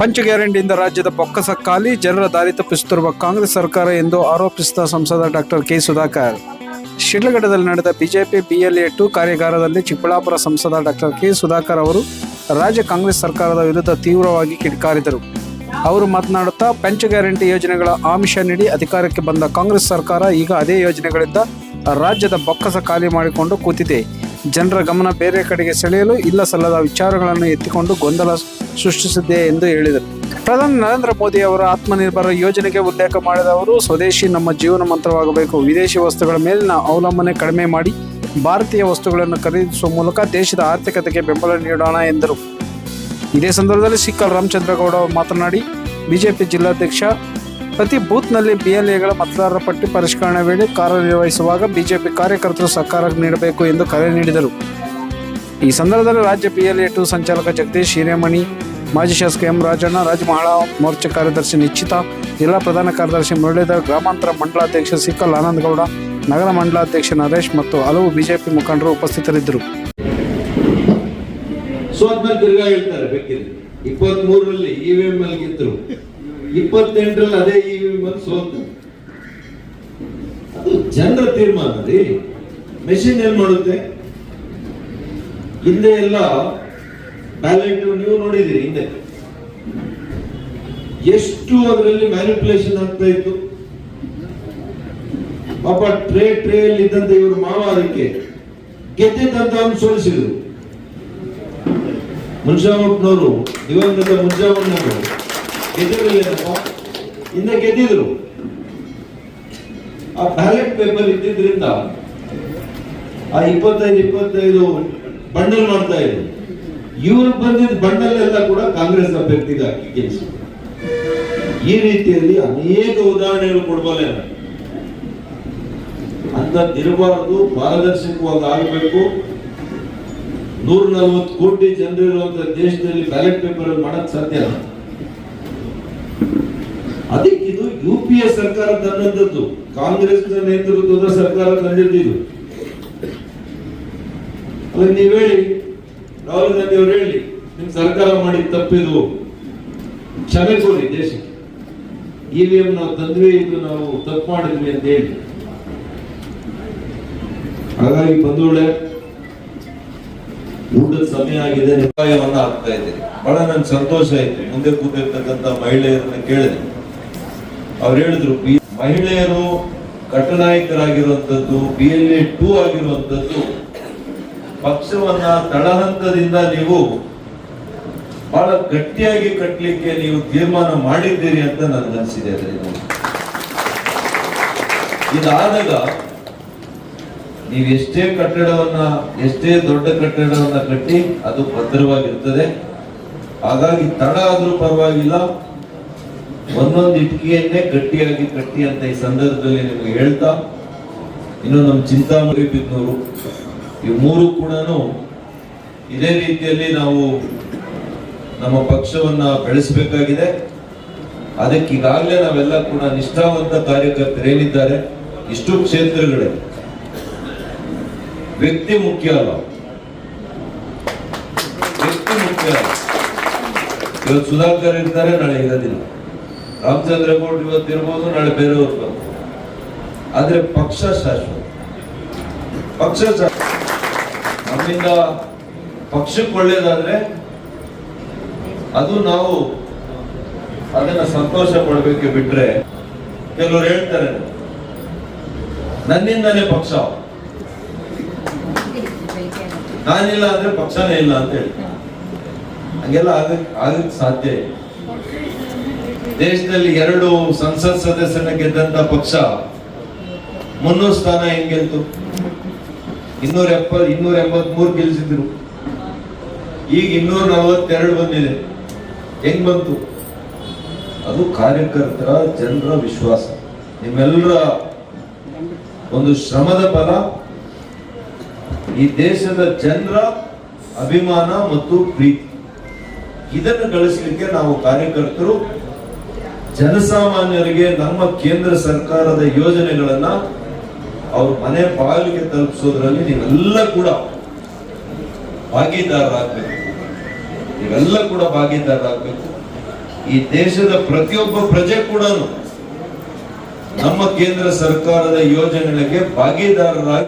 ಪಂಚ ಗ್ಯಾರಂಟಿಯಿಂದ ರಾಜ್ಯದ ಬೊಕ್ಕಸ ಖಾಲಿ, ಜನರ ದಾರಿ ತಪ್ಪಿಸುತ್ತಿರುವ ಕಾಂಗ್ರೆಸ್ ಸರ್ಕಾರ ಎಂದು ಆರೋಪಿಸಿದ ಸಂಸದ ಡಾಕ್ಟರ್ ಕೆ ಸುಧಾಕರ್. ಶಿಡ್ಲಘಟ್ಟದಲ್ಲಿ ನಡೆದ ಬಿಜೆಪಿ ಬಿಎಲ್ಎ ಟು ಕಾರ್ಯಾಗಾರದಲ್ಲಿ ಚಿಕ್ಕಬಳ್ಳಾಪುರ ಸಂಸದ ಡಾಕ್ಟರ್ ಕೆ ಸುಧಾಕರ್ ಅವರು ರಾಜ್ಯ ಕಾಂಗ್ರೆಸ್ ಸರ್ಕಾರದ ವಿರುದ್ಧ ತೀವ್ರವಾಗಿ ಕಿಡಿಕಾರಿದರು. ಅವರು ಮಾತನಾಡುತ್ತಾ, ಪಂಚ ಗ್ಯಾರಂಟಿ ಯೋಜನೆಗಳ ಆಮಿಷ ನೀಡಿ ಅಧಿಕಾರಕ್ಕೆ ಬಂದ ಕಾಂಗ್ರೆಸ್ ಸರ್ಕಾರ ಈಗ ಅದೇ ಯೋಜನೆಗಳಿಂದ ರಾಜ್ಯದ ಬೊಕ್ಕಸ ಖಾಲಿ ಮಾಡಿಕೊಂಡು ಕೂತಿದೆ. ಜನರ ಗಮನ ಬೇರೆ ಕಡೆಗೆ ಸೆಳೆಯಲು ಇಲ್ಲ ಸಲ್ಲದ ವಿಚಾರಗಳನ್ನು ಎತ್ತಿಕೊಂಡು ಗೊಂದಲ ಸೃಷ್ಟಿಸಿದೆ ಎಂದು ಹೇಳಿದರು. ಪ್ರಧಾನಿ ನರೇಂದ್ರ ಮೋದಿ ಅವರ ಆತ್ಮನಿರ್ಭರ ಯೋಜನೆಗೆ ಉಲ್ಲೇಖ ಮಾಡಿದ ಅವರು, ಸ್ವದೇಶಿ ನಮ್ಮ ಜೀವನ ಮಂತ್ರವಾಗಬೇಕು. ವಿದೇಶಿ ವಸ್ತುಗಳ ಮೇಲಿನ ಅವಲಂಬನೆ ಕಡಿಮೆ ಮಾಡಿ ಭಾರತೀಯ ವಸ್ತುಗಳನ್ನು ಖರೀದಿಸುವ ಮೂಲಕ ದೇಶದ ಆರ್ಥಿಕತೆಗೆ ಬೆಂಬಲ ನೀಡೋಣ ಎಂದರು. ಇದೇ ಸಂದರ್ಭದಲ್ಲಿ ಸಿಕ್ಕಲ್ ರಾಮಚಂದ್ರಗೌಡ ಮಾತನಾಡಿ, ಬಿಜೆಪಿ ಜಿಲ್ಲಾಧ್ಯಕ್ಷ ಪ್ರತಿ ಬೂತ್ನಲ್ಲಿ ಬಿಎಲ್ಎಗಳ ಮತದಾರರ ಪಟ್ಟಿ ಪರಿಷ್ಕರಣೆ ವೇಳೆ ಕಾರ್ಯನಿರ್ವಹಿಸುವಾಗ ಬಿಜೆಪಿ ಕಾರ್ಯಕರ್ತರು ಸಹಕಾರ ನೀಡಬೇಕು ಎಂದು ಕರೆ ನೀಡಿದರು. ಈ ಸಂದರ್ಭದಲ್ಲಿ ರಾಜ್ಯ ಬಿಎಲ್ಎ ಟು ಸಂಚಾಲಕ ಜಗದೀಶ್ ಹಿರೇಮಣಿ, ಮಾಜಿ ಶಾಸಕ ಎಂ ರಾಜಣ್ಣ ಮಹಿಳಾ ಮೋರ್ಚಾ ಕಾರ್ಯದರ್ಶಿ ನಿಶ್ಚಿತ, ಜಿಲ್ಲಾ ಪ್ರಧಾನ ಕಾರ್ಯದರ್ಶಿ ಮುರಳೀಧರ್, ಗ್ರಾಮಾಂತರ ಮಂಡಲಾಧ್ಯಕ್ಷ ಸಿಕ್ಕಲ್ ಆನಂದಗೌಡ, ನಗರ ಮಂಡಲಾಧ್ಯಕ್ಷ ನರೇಶ್ ಮತ್ತು ಹಲವು ಬಿಜೆಪಿ ಮುಖಂಡರು ಉಪಸ್ಥಿತರಿದ್ದರು. ಸೊ ಅದ್ಮೇಲೆ ತಿರ್ಗಾ ಹೇಳ್ತಾರೆ ಬೇಕಿದ್ರೆ. ಇಪ್ಪತ್ತ್ ಮೂರರಲ್ಲಿ ಇವಿಎಂ ಅಲ್ಲಿ ಗೆದ್ರು. ಇಪ್ಪತ್ತೆಂಟರಲ್ಲಿ ಅದೇ ಈ ಬಂದು ಸೋತು. ಅದು ಜನರ ತೀರ್ಮಾನ ರೀ ಮೆಷಿನ್ ಏನ್ ಮಾಡುತ್ತೆ? ಹಿಂದೆ ಎಲ್ಲ ಬ್ಯಾಲೆಟ್ ನೀವು ನೋಡಿದಿರಿ ಹಿಂದೆ. ಎಷ್ಟು ಅದರಲ್ಲಿ ಮ್ಯಾನಿಪುಲೇಷನ್ ಆಗ್ತಾ ಇತ್ತು? ಪಾಪ ಟ್ರೇ ಟ್ರೇ ಅಲ್ಲಿ ಇದ್ದಂತ ಇವರು ಮಾವ ಅದಕ್ಕೆ ಗೆದ್ದಿದ್ದಂತ ಸೋಲಿಸಿದ್ರು. ಮುನ್ಷಾಮಪ್ಪನವರು ದಿವಂಗತ ಮುನ್ಷಾಮಣ್ಣವರು ಗೆದ್ದಿರಲಿಲ್ಲಪ್ಪ ಹಿಂದೆ ಗೆದ್ದಿದ್ರು. ಆ ಬ್ಯಾಲೆಟ್ ಪೇಪರ್ ಇದ್ದಿದ್ರಿಂದ ಆ ಇಪ್ಪತ್ತೈದು ಇಪ್ಪತ್ತೈದು ಬಂಡಲ್ ಮಾಡ್ತಾ ಇದ್ರು. ಇವರು ಬಂದಿದ್ದ ಬಂಡಲ್ ಎಲ್ಲ ಕೂಡ ಕಾಂಗ್ರೆಸ್ ಅಭ್ಯರ್ಥಿಗೆ ಹಾಕಿ ಗೆಲ್ಸಿದ್ರು. ಈ ರೀತಿಯಲ್ಲಿ ಅನೇಕ ಉದಾಹರಣೆಗಳು ಕೊಡ್ಬಲ್ಲೆ ಅಂತದ್ದಿರಬಾರದು ಪಾರದರ್ಶಕವಾಗಿ ಆಗಬೇಕು. ನೂರ ನಲವತ್ತು ಕೋಟಿ ಜನರು ಇರುವಂತ ದೇಶದಲ್ಲಿ ಬ್ಯಾಲೆಟ್ ಪೇಪರ್ ಮಾಡಕ್ ಸಾಧ್ಯ ಇಲ್ಲ. ಅದಕ್ಕೆ ಇದು ಯು ಪಿ ಎ ಸರ್ಕಾರ ತಂದದ್ದು ಕಾಂಗ್ರೆಸ್ ನೇತೃತ್ವದ ಸರ್ಕಾರ ತಂದಿದ್ದು ಅದಕ್ಕೆ ನೀವು ಹೇಳಿ. ರಾಹುಲ್ ಗಾಂಧಿ ಅವರು ಹೇಳಿ, ನಿಮ್ ಸರ್ಕಾರ ಮಾಡಿ ತಪ್ಪಿದು ಕ್ಷಮೆ ಕೊಡಿ ದೇಶಕ್ಕೆ. ಇವಿಎಂ ನಾವು ತಂದ್ವಿ, ಇದು ನಾವು ತಪ್ಪು ಮಾಡಿದ್ವಿ ಅಂತ ಹೇಳಿ. ಹಾಗಾಗಿ ಬಂಧುಗಳೇ, ಊಟದ ಸಮಯ ಆಗಿದೆ ನಿರ್ಣಯವನ್ನ ಆಗ್ತಾ ಇದ್ದೀರಿ ಬಹಳ ನನ್ಗೆ ಸಂತೋಷ ಆಯ್ತು. ಮುಂದೆ ಕೂತಿರ್ತಕ್ಕಂಥ ಮಹಿಳೆಯರನ್ನ ಕೇಳಿದೆ ಅವ್ರು ಹೇಳಿದ್ರು ಮಹಿಳೆಯರು ಕಟ್ಟನಾಯಕರಾಗಿರುವಂತದ್ದು ಬಿ ಎಲ್ ಎ ಟೂ ಆಗಿರುವಂತದ್ದು ಪಕ್ಷವನ್ನ ತಳಹಂತದಿಂದ ನೀವು ಬಹಳ ಗಟ್ಟಿಯಾಗಿ ಕಟ್ಟಲಿಕ್ಕೆ ನೀವು ತೀರ್ಮಾನ ಮಾಡಿದ್ದೀರಿ ಅಂತ ನನಗನ್ಸಿದೆ ಅದರಿಂದ ಇದಾದಾಗ ನೀವು ಎಷ್ಟೇ ಕಟ್ಟಡವನ್ನ, ಎಷ್ಟೇ ದೊಡ್ಡ ಕಟ್ಟಡವನ್ನ ಕಟ್ಟಿ ಅದು ಭದ್ರವಾಗಿರ್ತದೆ. ಹಾಗಾಗಿ ತಡ ಆದ್ರೂ ಪರವಾಗಿಲ್ಲ. ಒಂದೊಂದು ಇಟ್ಕಿಯನ್ನೇ ಗಟ್ಟಿಯಾಗಿ ಕಟ್ಟಿ ಅಂತ ಈ ಸಂದರ್ಭದಲ್ಲಿ ನಿಮಗೆ ಹೇಳ್ತಾ, ಇನ್ನು ನಮ್ಮ ಚಿಂತಾಮಣಿ ಬಿದ್ನೂರು, ಈ ಮೂರು ಕೂಡ ಇದೇ ರೀತಿಯಲ್ಲಿ ನಾವು ನಮ್ಮ ಪಕ್ಷವನ್ನ ಬೆಳೆಸಬೇಕಾಗಿದೆ. ಅದಕ್ಕೆ ಈಗಾಗಲೇ ನಾವೆಲ್ಲ ಕೂಡ ನಿಷ್ಠಾವಂತ ಕಾರ್ಯಕರ್ತರೇನಿದ್ದಾರೆ ಇಷ್ಟು ಕ್ಷೇತ್ರಗಳೇ. ವ್ಯಕ್ತಿ ಮುಖ್ಯ ಅಲ್ಲ. ವ್ಯಕ್ತಿ ಮುಖ್ಯ ಅಲ್ಲ. ಇವತ್ತು ಸುಧಾಕರ್ ಇರ್ತಾರೆ, ನಾಳೆ ಇರೋದಿಲ್ಲ ರಾಮಚಂದ್ರ ಗೌಡ್ ಇವತ್ತು ಇರ್ಬೋದು, ನಾಳೆ ಬೇರೆಯವ್ರು ಬರ್ಬೋದು ಆದ್ರೆ ಪಕ್ಷ ಶಾಶ್ವತ. ಪಕ್ಷ ನಮ್ಮಿಂದ ಪಕ್ಷಕ್ಕೆ ಒಳ್ಳೇದಾದ್ರೆ ಅದು ನಾವು ಅದನ್ನ ಸಂತೋಷ ಪಡ್ಬೇಕು ಬಿಟ್ರೆ ಕೆಲವರು ಹೇಳ್ತಾರೆ. ನನ್ನಿಂದನೇ ಪಕ್ಷ. ನಾನಿಲ್ಲ ಅಂದ್ರೆ ಪಕ್ಷನೇ ಇಲ್ಲ ಅಂತ ಹೇಳ್ತಾರೆ ಹಂಗೆಲ್ಲ ಆಗ ಆಗಕ್ ಸಾಧ್ಯ ಇಲ್ಲ. ದೇಶದಲ್ಲಿ ಎರಡು ಸಂಸತ್ ಸದಸ್ಯನ ಗೆದ್ದಂತ ಪಕ್ಷ ಮುನ್ನೂರು ಸ್ಥಾನ ಹೆಂಗ್ ಗೆಲ್ತು? ಇನ್ನೂರ ಎಪ್ಪ ಇನ್ನೂರ ಎಂಬತ್ ಮೂರು ಗೆಲ್ಸಿದ್ರು. ಈಗ ಇನ್ನೂರ ನಲವತ್ತೆರಡು ಬಂದಿದೆ. ಹೆಂಗ್ ಬಂತು? ಅದು ಕಾರ್ಯಕರ್ತರ ಜನರ ವಿಶ್ವಾಸ. ನಿಮ್ಮೆಲ್ಲರ ಒಂದು ಶ್ರಮದ ಫಲ. ಈ ದೇಶದ ಜನರ ಅಭಿಮಾನ ಮತ್ತು ಪ್ರೀತಿ. ಇದನ್ನು ಗಳಿಸಲಿಕ್ಕೆ ನಾವು ಕಾರ್ಯಕರ್ತರು ಜನಸಾಮಾನ್ಯರಿಗೆ ನಮ್ಮ ಕೇಂದ್ರ ಸರ್ಕಾರದ ಯೋಜನೆಗಳನ್ನ ಅವ್ರ ಮನೆ ಬಾಗಿಲಿಗೆ ತಲುಪಿಸೋದ್ರಲ್ಲಿ ನೀವೆಲ್ಲ ಕೂಡ ಭಾಗಿದಾರರಾಗಬೇಕು. ನೀವೆಲ್ಲ ಕೂಡ ಭಾಗಿದಾರರಾಗಬೇಕು. ಈ ದೇಶದ ಪ್ರತಿಯೊಬ್ಬ ಪ್ರಜೆ ಕೂಡ ನಮ್ಮ ಕೇಂದ್ರ ಸರ್ಕಾರದ ಯೋಜನೆಗಳಿಗೆ ಭಾಗಿದಾರರಾಗಿ